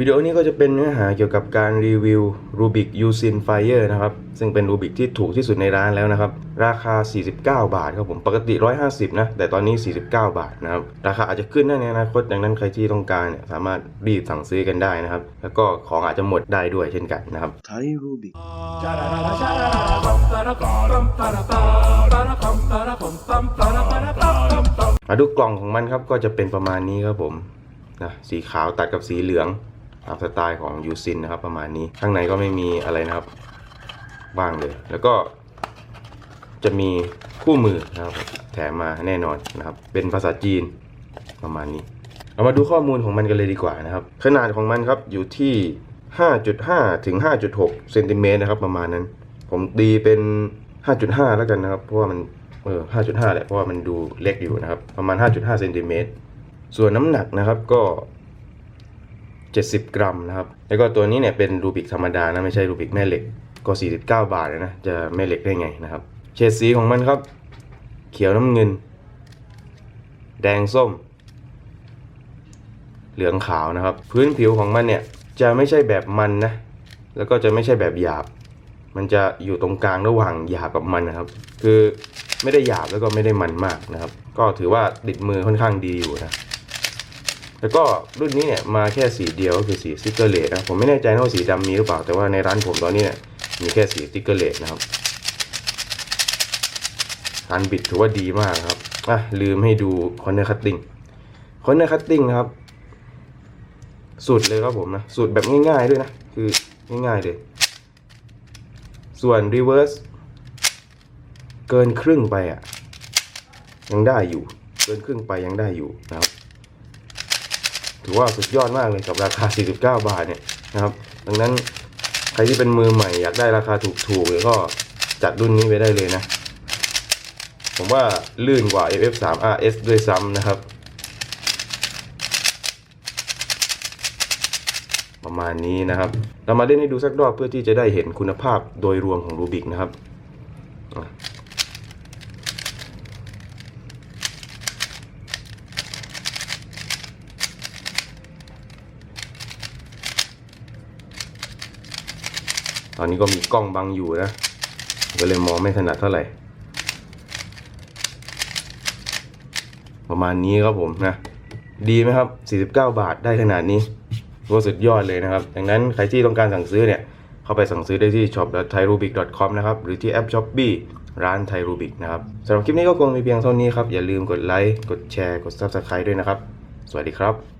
วิดีโอนี้ก็จะเป็นเนื้อหาเกี่ยวกับการรีวิว Rubik Usin Fire นะครับ ซึ่งเป็น Rubik ที่ถูกที่สุดในร้านแล้วนะครับ ราคา 49 บาทครับผม ปกติ 150 นะ แต่ตอนนี้ 49 บาทนะครับ ราคาอาจจะขึ้นได้ในอนาคต ดังนั้นใครที่ต้องการเนี่ยสามารถรีบสั่งซื้อกันได้นะครับ แล้วก็ของอาจจะหมดได้ด้วยเช่นกันนะครับ ไทยรูบิกมาดูกล่องของมันครับ ก็จะเป็นประมาณนี้ครับผมนะสีขาวตัดกับสีเหลือง ตามสไตล์ของยูซินนะครับประมาณนี้ข้างในก็ไม่มีอะไรนะครับว่างเลย แล้วก็จะมีคู่มือนะครับแถมมาแน่นอนนะครับ เป็นภาษาจีนประมาณนี้ เรามาดูข้อมูลของมันกันเลยดีกว่านะครับ ขนาดของมันครับอยู่ที่ 5.5 ถึง 5.6 เซนติเมตรนะครับประมาณนั้น ผมตีเป็น 5.5 แล้วกันนะครับ เพราะว่ามันเออ5.5 แหละเพราะว่ามันดูเล็กอยู่นะครับ ประมาณ 5.5 เซนติเมตรส่วนน้ำหนักนะครับก็ 70 กรัมนะครับ แล้วก็ตัวนี้เนี่ยเป็นรูบิกธรรมดานะไม่ใช่รูบิกแม่เหล็ก ก็ 49 บาทนะจะแม่เหล็กได้ไงนะครับ เฉดสีของมันครับ เขียวน้ำเงิน แดงส้ม เหลืองขาวนะครับ พื้นผิวของมันเนี่ยจะไม่ใช่แบบมันนะ แล้วก็จะไม่ใช่แบบหยาบ มันจะอยู่ตรงกลางระหว่างหยาบกับมันนะครับ คือไม่ได้หยาบแล้วก็ไม่ได้มันมากนะครับ ก็ถือว่าติดมือค่อนข้างดีอยู่นะ แล้วก็รุ่นนี้เนี่ยมาแค่สีเดียวก็คือสีสติกเกอร์เลสนะผมไม่แน่ใจนะว่าสีดำมีหรือเปล่าแต่ว่าในร้านผมตอนนี้เนี่ยมีแค่สีสติกเกอร์เลสนะครับการบิดถือว่าดีมากครับอะลืมให้ดูคอนเนอร์คัตติ้งคอนเนอร์คัตติ้งนะครับสูตรเลยครับผมนะสูตรแบบง่ายๆด้วยนะคือง่ายๆเลยส่วน reverse เกินครึ่งไปอะยังได้อยู่ เกินครึ่งไปยังได้อยู่นะครับ ถือว่าสุดยอดมากเลยกับราคา 49 บาทเนี่ยนะครับ ดังนั้นใครที่เป็นมือใหม่อยากได้ราคาถูกๆเลยก็จัดรุ่นนี้ไปได้เลยนะ ผมว่าลื่นกว่า FF3 RS ด้วยซ้ำนะครับ ประมาณนี้นะครับ เรามาเล่นให้ดูสักรอบเพื่อที่จะได้เห็นคุณภาพโดยรวมของรูบิกนะครับ ตอนนี้ก็มีกล้องบังอยู่นะ ก็เลยมองไม่ถนัดเท่าไหร่ ประมาณนี้ครับผมนะ ดีไหมครับ 49 บาทได้ขนาดนี้ก็สุดยอดเลยนะครับ ดังนั้นใครที่ต้องการสั่งซื้อเนี่ย เข้าไปสั่งซื้อได้ที่ shop.thairubic.com นะครับ หรือที่แอป Shopee ร้าน Thai Rubik นะครับสำหรับคลิปนี้ก็คงมีเพียงเท่านี้ครับ อย่าลืมกดไลค์ กดแชร์ กด Subscribe ด้วยนะครับ สวัสดีครับ